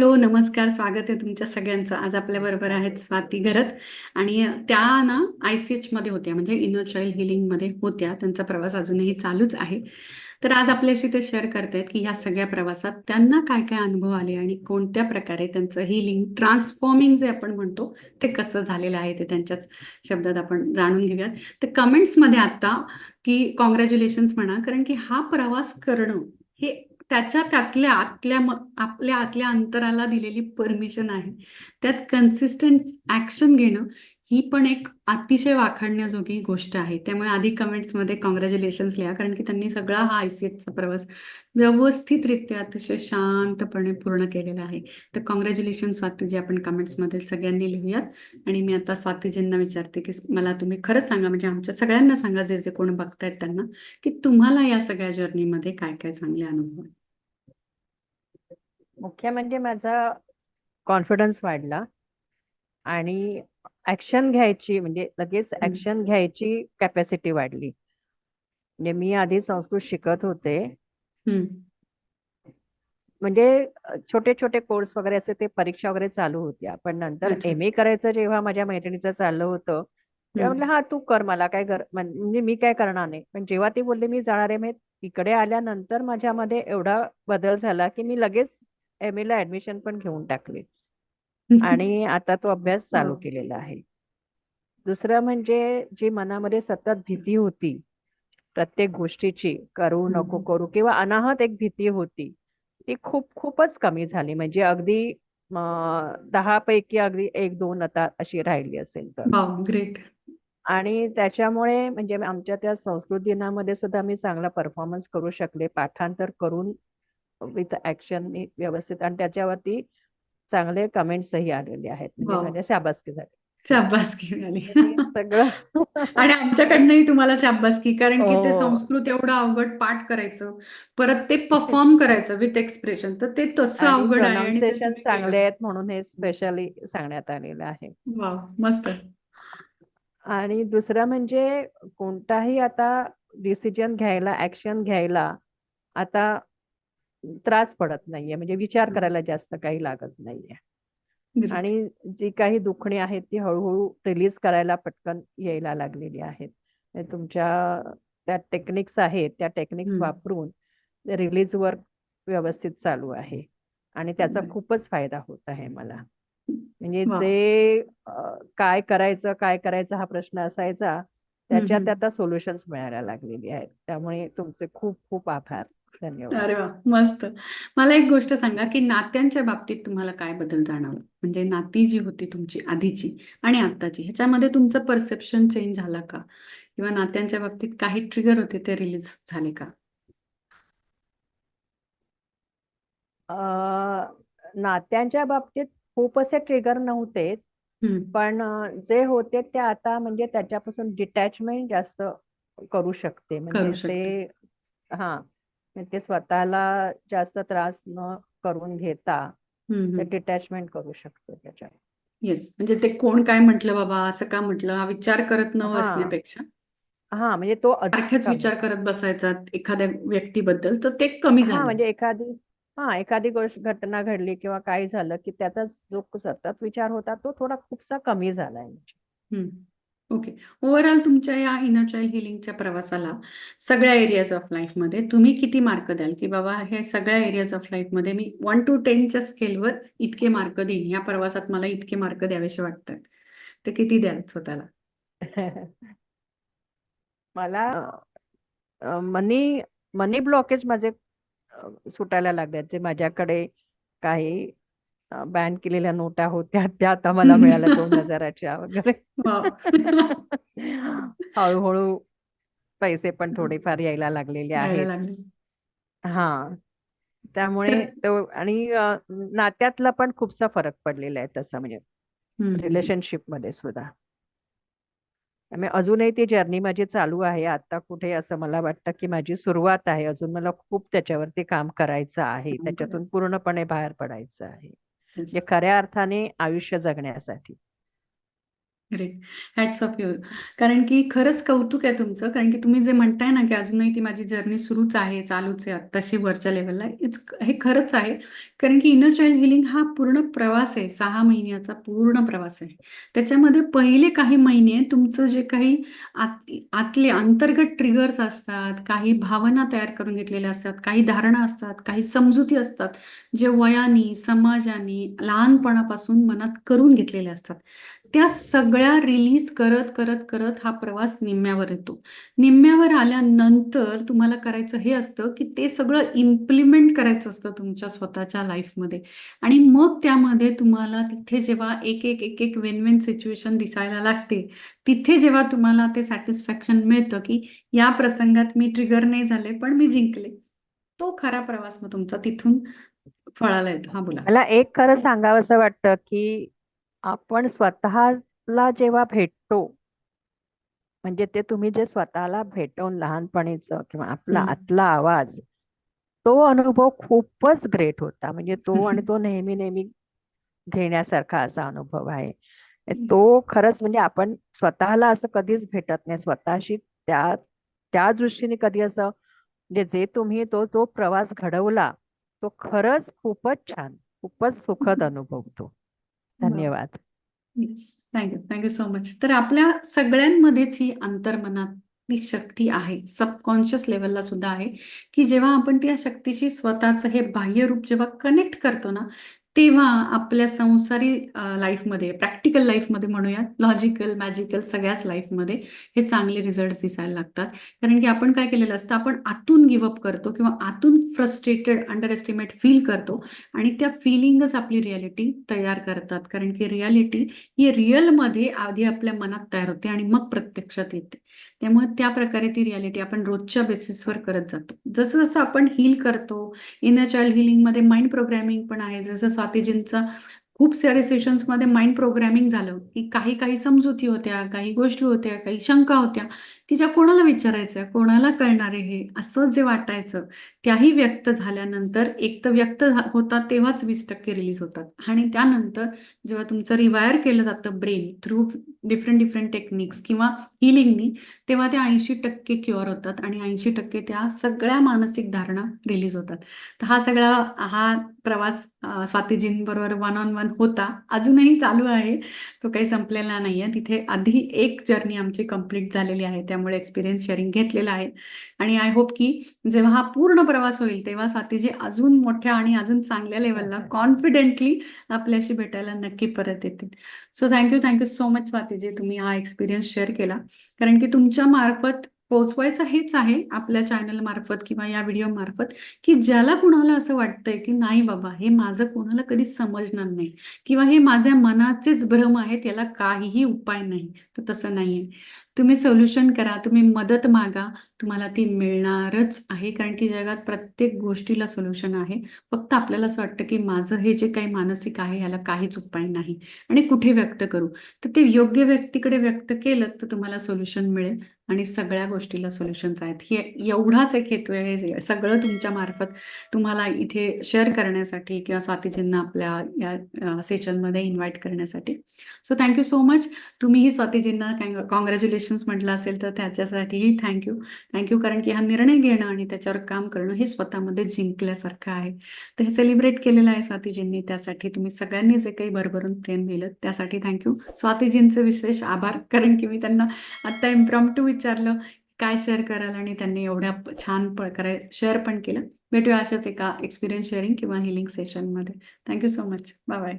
Hello नमस्कार स्वागत आहे तुमच्या सगळ्यांचं. आज आपल्या बरोबर आहेत स्वाती घरत. आणि त्या ना आय सी एच मध्ये होत्या म्हणजे इनर चाइल्ड हिलिंगमध्ये होत्या. त्यांचा प्रवास अजूनही चालूच आहे. तर आज आपल्याशी ते शेअर करतायत की या सगळ्या प्रवासात त्यांना काय काय अनुभव आले आणि कोणत्या प्रकारे त्यांचं हिलिंग ट्रान्सफॉर्मिंग जे आपण म्हणतो ते कसं झालेलं आहे ते त्यांच्याच शब्दात आपण जाणून घेऊयात. तर कमेंट्समध्ये आता की कॉंग्रॅच्युलेशन्स म्हणा कारण की हा प्रवास करणं हे त्याच्या त्यातल्या आतल्या आपल्या आतल्या अंतराला दिलेली परमिशन आहे. त्यात कन्सिस्टंट ऍक्शन घेणं ही पण एक अतिशय वाखाणण्याजोगी गोष्ट आहे. त्यामुळे आधी कमेंट्समध्ये कॉंग्रॅच्युलेशन्स लिहा कारण की त्यांनी सगळा हा आयसीएचचा प्रवास व्यवस्थितरित्या अतिशय शांतपणे पूर्ण केलेला आहे. तर कॉंग्रॅच्युलेशन स्वातीजी आपण कमेंट्समध्ये सगळ्यांनी लिहूयात. आणि मी आता स्वातीजींना विचारते की मला तुम्ही खरंच सांगा म्हणजे आमच्या सगळ्यांना सांगा जे जे कोण बघतायत त्यांना की तुम्हाला या सगळ्या जर्नीमध्ये काय काय चांगले अनुभव आहेत? मुख्य म्हणजे माझा कॉन्फिडन्स वाढला आणि ऍक्शन घ्यायची म्हणजे लगेच. ऍक्शन घ्यायची कॅपॅसिटी वाढली म्हणजे मी आधी संस्कृत शिकत होते. म्हणजे छोटे छोटे कोर्स वगैरे असे ते परीक्षा वगैरे चालू होत्या पण नंतर. एम ए करायचं जेव्हा माझ्या मैत्रिणीचं चाललं होतं तेव्हा. म्हटलं हा तू कर मला काय कर म्हण- म्हणजे मी काय करणार नाही पण जेव्हा ती बोलली मी जाणार आहे मी इकडे आल्यानंतर माझ्यामध्ये एवढा बदल झाला की मी लगेच एम ए ला ऍडमिशन पण घेऊन टाकली. आणि आता तो अभ्यास चालू हो. केलेला आहे. दुसरं म्हणजे जी मनामध्ये सतत भीती होती प्रत्येक गोष्टीची करू नको. करू किंवा अनाहत एक भीती होती ती खूप खूपच कमी झाली. म्हणजे अगदी दहा पैकी अगदी एक दोन आता अशी राहिली असेल तर. ग्रेट आणि त्याच्यामुळे म्हणजे आमच्या त्या संस्कृत दिनामध्ये सुद्धा मी चांगला परफॉर्मन्स करू शकले. पाठांतर करून विथ ऍक्शन व्यवस्थित आणि त्याच्यावरती चांगले कमेंट्सही आलेले आहेत म्हणजे. माझ्या शाबासकी झाली शाबासकी मिळाली म्हणजे सगळं आणि आमच्याकडनंही तुम्हाला शाबासकी कारण की ते हो. संस्कृत एवढं अवघड पाठ करायचं परत ते परफॉर्म करायचं विथ एक्सप्रेशन तर ते तसं अवघड आहे चांगले. आहेत म्हणून हे स्पेशली सांगण्यात आलेलं आहे मस्त आणि दुसरं म्हणजे कोणताही आता डिसिजन घ्यायला ऍक्शन घ्यायला आता त्रास पडत नाहीये म्हणजे विचार. करायला जास्त काही लागत नाहीये. आणि जी काही दुखणी आहेत ती हळूहळू रिलीज करायला पटकन यायला लागलेली आहेत म्हणजे तुमच्या त्या टेक्निक्स आहेत त्या टेक्निक्स. वापरून रिलीज वर्क व्यवस्थित चालू आहे आणि त्याचा. खूपच फायदा होत आहे मला म्हणजे. जे काय करायचं काय करायचं हा प्रश्न असायचा त्याच्यात. आता सोल्युशन्स मिळायला लागलेली आहेत त्यामुळे तुमचे खूप खूप आभार धन्यवाद. अरे वा मस्त. मला एक गोष्ट सांगा की नात्यांच्या बाबतीत तुम्हाला काय बदल जाणवला? म्हणजे नाती जी होती तुमची आधीची आणि आत्ताची ह्याच्यामध्ये तुमचं परसेप्शन चेंज झाला का? किंवा नात्यांच्या बाबतीत काही ट्रिगर होते ते रिलीज झाले का? अ, नात्यांच्या बाबतीत खूप असे ट्रिगर नव्हते. हम्म. पण अ, जे होते ते आता म्हणजे त्याच्यापासून डिटॅचमेंट जास्त करू शकते. करू म्हणजे शकते. ते हा. ते स्वतःला जास्त त्रास न करून घेता ते. डिटॅचमेंट करू शकतो त्याच्यात. येस म्हणजे ते कोण काय म्हटलं बाबा असं का म्हटलं हा विचार करत न बसण्यापेक्षा हा म्हणजे तो सारखेच विचार करत बसायचा एखाद्या व्यक्तीबद्दल तर ते कमी झालं. म्हणजे एखादी हा एखादी गोष्ट घटना घडली किंवा काय झालं की त्याचा जो सतत विचार होता तो थोडा खूपसा कमी झालाय. हम्म. ओके. ओव्हरऑल तुमच्या या इनर चाइल्ड हिलिंगच्या प्रवासाला सगळ्या एरियाज ऑफ लाईफमध्ये तुम्ही किती मार्क द्याल? की बाबा हे सगळ्या एरियाज ऑफ लाईफमध्ये मी वन टू टेनच्या स्केलवर इतके मार्क देईन. या प्रवासात मला इतके मार्क द्यावेसे वाटतात. ते किती द्याल स्वतःला? मला मनी मनी ब्लॉकेज माझे सुटायला लागल्यात जे माझ्याकडे काही बॅन केलेल्या नोटा होत्या त्या आता मला मिळाल्या दोन हजाराच्या वगैरे. वाव. हळूहळू पैसे पण थोडेफार यायला लागलेले यायला आहेत. लागले. हा. त्यामुळे तो आणि अ, नात्यातला पण खूपसा फरक पडलेला आहे तसा म्हणजे. रिलेशनशिपमध्ये सुद्धा. त्यामुळे अजूनही ती जर्नी माझी चालू आहे. आता कुठे असं मला वाटतं की माझी सुरुवात आहे. अजून मला खूप त्याच्यावरती काम करायचं आहे. काम त्याच्यातून पूर्णपणे बाहेर पडायचं आहे. म्हणजे खऱ्या अर्थाने आयुष्य जगण्यासाठी. ग्रेट हॅट्स ऑफ युअर कारण की खरंच कौतुक आहे तुमचं. कारण की तुम्ही जे म्हणताय ना की अजूनही ती माझी जर्नी सुरूच आहे चालूच आहे आत्ताशी वरच्या लेवलला इट्स हे खरंच आहे. कारण की इनर चाइल्ड हिलिंग हा पूर्ण प्रवास आहे. सहा महिन्याचा पूर्ण प्रवास आहे. त्याच्यामध्ये पहिले काही महिने तुमचं जे काही आत आतले अंतर्गत ट्रिगर्स असतात काही भावना तयार करून घेतलेल्या असतात काही धारणा असतात काही समजुती असतात जे वयाने समाजाने लहानपणापासून मनात करून घेतलेल्या असतात. त्या सगळ्या रिलीज करत करत करत हा प्रवास निम्म्यावर येतो. निम्म्यावर आल्यानंतर तुम्हाला करायचं हे असतं की ते सगळं इम्प्लिमेंट करायचं असतं तुमच्या स्वतःच्या लाईफमध्ये आणि मग त्यामध्ये तुम्हाला तिथे जेव्हा एक एक एक एक वेन वेन सिच्युएशन दिसायला लागते तिथे जेव्हा तुम्हाला ते सॅटिस्फॅक्शन मिळतं की या प्रसंगात मी ट्रिगर नाही झाले पण मी जिंकले तो खरा प्रवास मग तुमचा तिथून फळाला येतो. हा बोला. मला एक खरं सांगावंसं वाटतं की आपण स्वतःला जेव्हा भेटतो म्हणजे ते तुम्ही जे स्वतःला भेटवून लहानपणीचं किंवा आपला. आतला आवाज तो अनुभव खूपच ग्रेट होता. म्हणजे तो आणि तो नेहमी नेहमी घेण्यासारखा असा अनुभव आहे. तो खरंच म्हणजे आपण स्वतःला असं कधीच भेटत नाही. स्वतःशी त्या त्या दृष्टीने कधी असं म्हणजे जे तुम्ही तो जो प्रवास घडवला तो खरंच खूपच छान खूपच सुखद अनुभव तो धन्यवाद. Yes thank you thank you so much तर आपल्या सगळ्यांमध्येच ही अंतर्मनातली शक्ती आहे सबकॉन्शियस लेवलला सुद्धा आहे की जेव्हा आपण त्या शक्तीशी स्वतःचं हे बाह्य रूप जेव्हा कनेक्ट करतो ना तेव्हा आपल्या संसारी लाईफमध्ये प्रॅक्टिकल लाईफमध्ये म्हणूया लॉजिकल मॅजिकल सगळ्याच लाईफमध्ये हे चांगले रिझल्ट दिसायला लागतात. कारण की आपण काय केलेलं असतं आपण आतून गिवअप करतो किंवा आतून फ्रस्ट्रेटेड अंडर एस्टिमेट फील करतो आणि त्या फिलिंगच आपली रियालिटी तयार करतात. कारण की रियालिटी ही रिअलमध्ये आधी आपल्या मनात तयार होते आणि मग प्रत्यक्षात येते. त्यामुळे त्या प्रकारे ती रियालिटी आपण रोजच्या बेसिसवर करत जातो. जसं जसं आपण हील करतो इनर चाइल्ड हिलिंगमध्ये माइंड प्रोग्रॅमिंग पण आहे जसं स्वातीजींचा खूप सारे सेशन्समध्ये माइंड प्रोग्रॅमिंग झालं. की काही काही समजुती होत्या काही गोष्टी होत्या काही शंका होत्या. की ज्या कोणाला विचारायचं? कोणाला कळणार आहे हे? असं जे वाटायचं त्याही व्यक्त झाल्यानंतर एक तर व्यक्त होतात तेव्हाच वीस टक्के रिलीज होतात. आणि त्यानंतर जेव्हा तुमचं रिवायर केलं जातं brain through different different techniques किंवा हिलिंगनी तेव्हा ते ऐंशी टक्के क्युअर होतात आणि ऐंशी टक्के त्या सगळ्या मानसिक धारणा रिलीज होतात. तर हा सगळा हा प्रवास स्वातीजींबरोबर वन ऑन वन होता. अजूनही चालू आहे. तो काही संपलेला नाही आहे तिथे आधी एक जर्नी आमची कंप्लीट झालेली आहे. त्यामुळे एक्सपिरियन्स शेअरिंग घेतलेला आहे. आणि आय होप की जेव्हा हा पूर्ण प्रवास होईल तेव्हा स्वातीजी अजून मोठ्या आणि अजून चांगल्या लेवलला कॉन्फिडेंटली आपल्याशी भेटायला नक्की परत येतील. So thank you thank you so much जे तुम्ही हा एक्सपिरियन्स शेअर केला. कारण की तुमच्या मार्फत पोहोचवायचं हेच आहे आपल्या चॅनल मार्फत किंवा या व्हिडिओ मार्फत की ज्याला कुणाला असं वाटतंय की नाही बाबा हे माझं कोणाला कधी समजणार नाही किंवा हे माझ्या मनाचेच भ्रम आहेत त्याला काहीही उपाय नाही तर तसं नाहीये. तुम्ही सोल्युशन करा तुम्ही मदत मागा तुम्हाला ती मिळणारच आहे कारण की जगात प्रत्येक गोष्टीला सोल्युशन आहे. फक्त आपल्याला असं वाटतं की माझं हे जे काही मानसिक आहे ह्याला काहीच उपाय नाही. आणि कुठे व्यक्त करू? तर ते योग्य व्यक्तीकडे व्यक्त केलं तर तुम्हाला सोल्युशन मिळेल. आणि सगळ्या गोष्टीला सोल्युशन्स आहेत. हे एवढाच एक हेतू आहे हे सगळं तुमच्या मार्फत तुम्हाला इथे शेअर करण्यासाठी किंवा स्वातीजींना आपल्या या सेशनमध्ये इन्व्हाइट करण्यासाठी. So thank you so much तुम्हीही स्वातीजींना कॉंग्रॅच्युलेशन्स म्हटलं असेल तर त्याच्यासाठीही थँक्यू थँक्यू कारण की हा निर्णय घेणं आणि त्याच्यावर काम करणं हे स्वतःमध्ये जिंकल्यासारखं आहे. तर हे सेलिब्रेट केलेलं आहे स्वातीजींनी. त्यासाठी तुम्ही सगळ्यांनी जे काही भरभरून प्रेम दिलं त्यासाठी थँक्यू स्वातीजींचे विशेष आभार. कारण की मी त्यांना आत्ता इम्प्रॉम्प्टू विचारलं काय शेअर कराल? आणि त्यांनी एवढ्या छान प्रकारे शेअर पण केलं. भेटूया अशाच एका एक्सपिरियन्स शेअरिंग किंवा हिलिंग सेशनमध्ये thank you so much bye bye